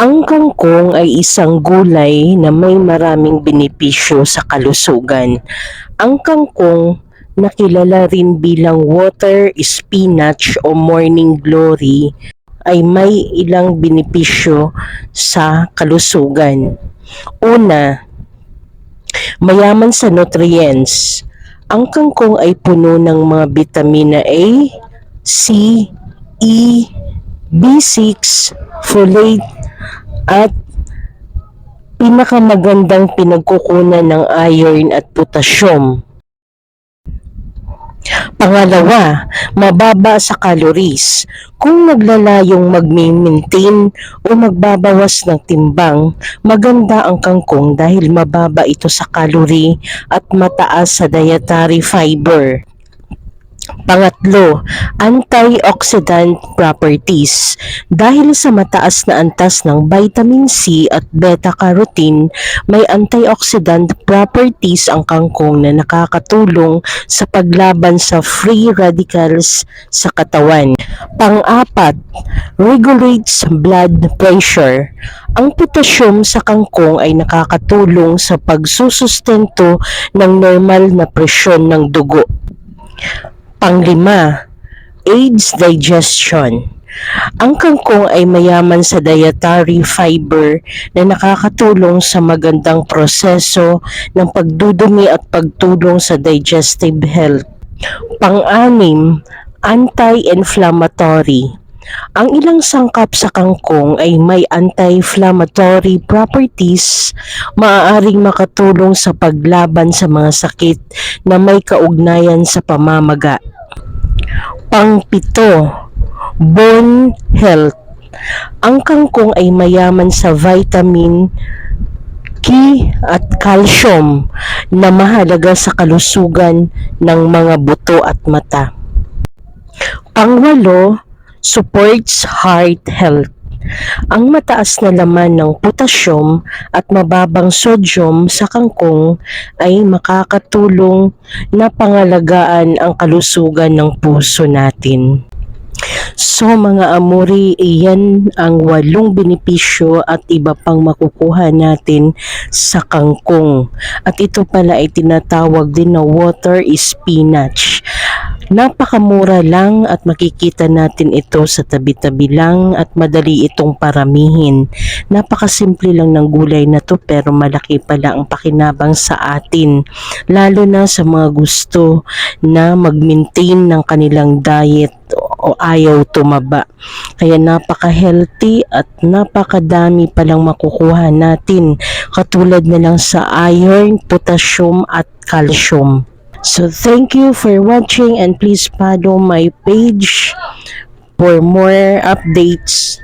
Ang kangkong ay isang gulay na may maraming benepisyo sa kalusugan. Ang kangkong na kilala rin bilang water spinach o morning glory ay may ilang benepisyo sa kalusugan. Una, mayaman sa nutrients. Ang kangkong ay puno ng mga bitamina A, C, E, B6, folate, at pinakamagandang pinagkukunan ng iron at potassium. Pangalawa, mababa sa calories. Kung naglalayong mag-maintain o magbabawas ng timbang, maganda ang kangkong dahil mababa ito sa calorie at mataas sa dietary fiber. Pangatlo, antioxidant properties. Dahil sa mataas na antas ng vitamin C at beta-carotene, may antioxidant properties ang kangkong na nakakatulong sa paglaban sa free radicals sa katawan. Pang-apat, regulates blood pressure. Ang potassium sa kangkong ay nakakatulong sa pagsusustento ng normal na presyon ng dugo. Panglima, aids digestion. Ang kangkong ay mayaman sa dietary fiber na nakakatulong sa magandang proseso ng pagdudumi at pagtulong sa digestive health. Pang-anim, anti-inflammatory. Ang ilang sangkap sa kangkong ay may anti-inflammatory properties, maaaring makatulong sa paglaban sa mga sakit na may kaugnayan sa pamamaga. Pangpito, bone health. Ang kangkong ay mayaman sa vitamin K at calcium na mahalaga sa kalusugan ng mga buto at mata. Pangwalo, supports heart health. Ang mataas na laman ng potassium at mababang sodium sa kangkong ay makakatulong na pangalagaan ang kalusugan ng puso natin. So mga amuri, iyan ang walong benepisyo at iba pang makukuha natin sa kangkong. At ito pala ay tinatawag din na water spinach. Napakamura lang at makikita natin ito sa tabi-tabi lang at madali itong paramihin. Napakasimple lang ng gulay na to pero malaki pala ang pakinabang sa atin. Lalo na sa mga gusto na mag-maintain ng kanilang diet o ayaw tumaba. Kaya napaka-healthy at napakadami palang makukuha natin katulad na lang sa iron, potassium at calcium. So thank you for watching and please follow my page for more updates.